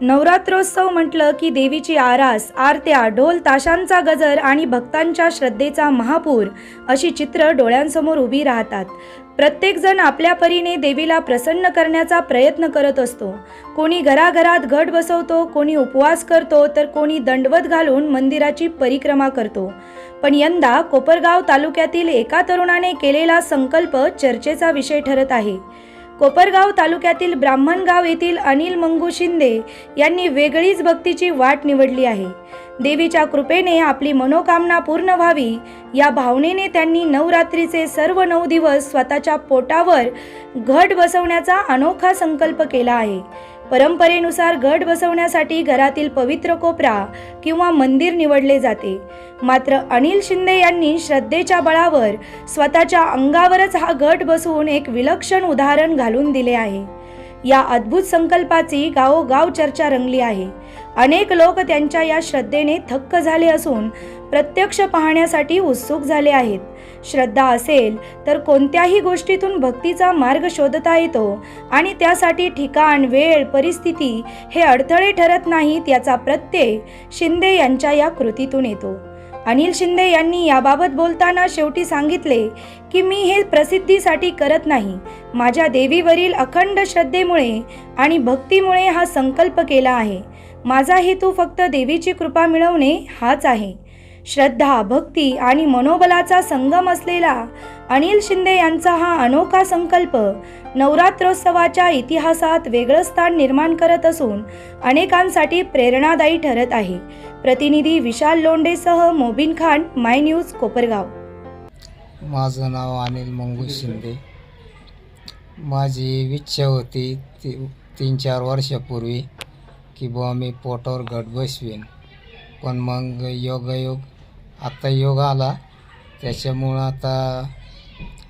नवरात्रोत्सव म्हटलं की देवीची आरास आरत्या ढोल ताशांचा गजर आणि भक्तांच्या श्रद्धेचा महापूर अशी चित्र डोळ्यांसमोर उभी राहतात. प्रत्येकजण आपल्या परीने देवीला प्रसन्न करण्याचा प्रयत्न करत असतो. कोणी घराघरात घट बसवतो कोणी उपवास करतो तर कोणी दंडवत घालून मंदिराची परिक्रमा करतो. पण यंदा कोपरगाव तालुक्यातील एका तरुणाने केलेला संकल्प चर्चेचा विषय ठरत आहे. कोपरगाव तालुक्यातील ब्राह्मणगाव येथील अनिल मंगू शिंदे यांनी वेगळीच भक्तीची वाट निवडली आहे. देवीच्या कृपेने आपली मनोकामना पूर्ण व्हावी या भावनेने त्यांनी नवरात्रीचे सर्व नऊ दिवस स्वतःच्या पोटावर घट बसवण्याचा अनोखा संकल्प केला आहे. परंपरेनुसार घट बसवण्यासाठी घरातील पवित्र कोपरा किंवा मंदिर निवडले जाते. मात्र अनिल शिंदे यांनी श्रद्धेच्या बळावर स्वतःच्या अंगावरच हा गट बसवून एक विलक्षण उदाहरण घालून दिले आहे. या अद्भुत संकल्पाची गावोगाव चर्चा रंगली आहे. अनेक लोक त्यांच्या या श्रद्धेने थक्क झाले असून प्रत्यक्ष पाहण्यासाठी उत्सुक झाले आहेत. श्रद्धा असेल तर कोणत्याही गोष्टीतून भक्तीचा मार्ग शोधता येतो आणि त्यासाठी ठिकाण वेळ परिस्थिती हे अडथळे ठरत नाहीत याचा प्रत्यय शिंदे यांच्या या कृतीतून येतो. अनिल शिंदे यांनी याबाबत बोलताना शेवटी सांगितले की मी हे प्रसिद्धीसाठी करत नाही. माझ्या देवीवरील अखंड श्रद्धेमुळे आणि भक्तीमुळे हा संकल्प केला आहे. माझा हेतू फक्त देवीची कृपा मिळवणे हाच आहे. श्रद्धा भक्ती आणि मनोबलाचा संगम असलेला अनिल शिंदे यांचा हा अनोखा संकल्प नवरात्रोत्सवाच्या इतिहासात वेगळं स्थान निर्माण करत असून अनेकांसाठी प्रेरणादायी ठरत आहे. प्रतिनिधी विशाल लोंडेसह मोबिन खान माय न्यूज कोपरगाव. माझं नाव अनिल मंगू शिंदे. माझी इच्छा होती ती तीन चार वर्षापूर्वी की बुवा मी पोटावर गट बसवेन. पण मग योगायोग आता योग आला. त्याच्यामुळं आता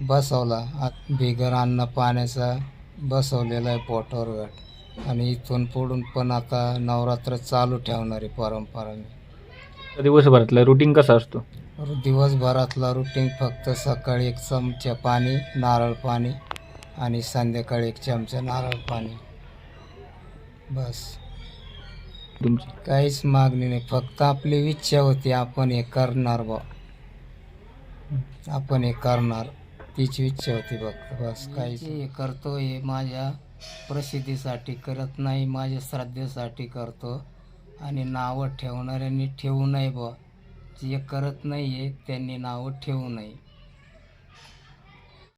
बसवला. आत- बिगर अन्न पाण्याचा बसवलेला आहे पोटावर घट. आणि इथून पुढून पण आता नवरात्र चालू ठेवणारी परंपरा मी दिवसभरातला रुटीन कसा असतो? दिवसभरातला रुटीन फक्त सकाळी एक चमचा पाणी नारळ पाणी आणि संध्याकाळी एक चमचा नारळ पाणी. बस. तुमची? काहीच मागणी नाही. फक्त आपली इच्छा होती आपण हे करणार बा. आपण हे करणार. तीच इच्छा होती फक्त. बस काहीच हे करतो हे माझ्या प्रसिद्धीसाठी करत नाही माझ्या श्रद्धेसाठी करतो. आणि नावं ठेवणाऱ्यांनी ठेवू नये बा. जे करत नाही आहे त्यांनी नावं ठेवू नये.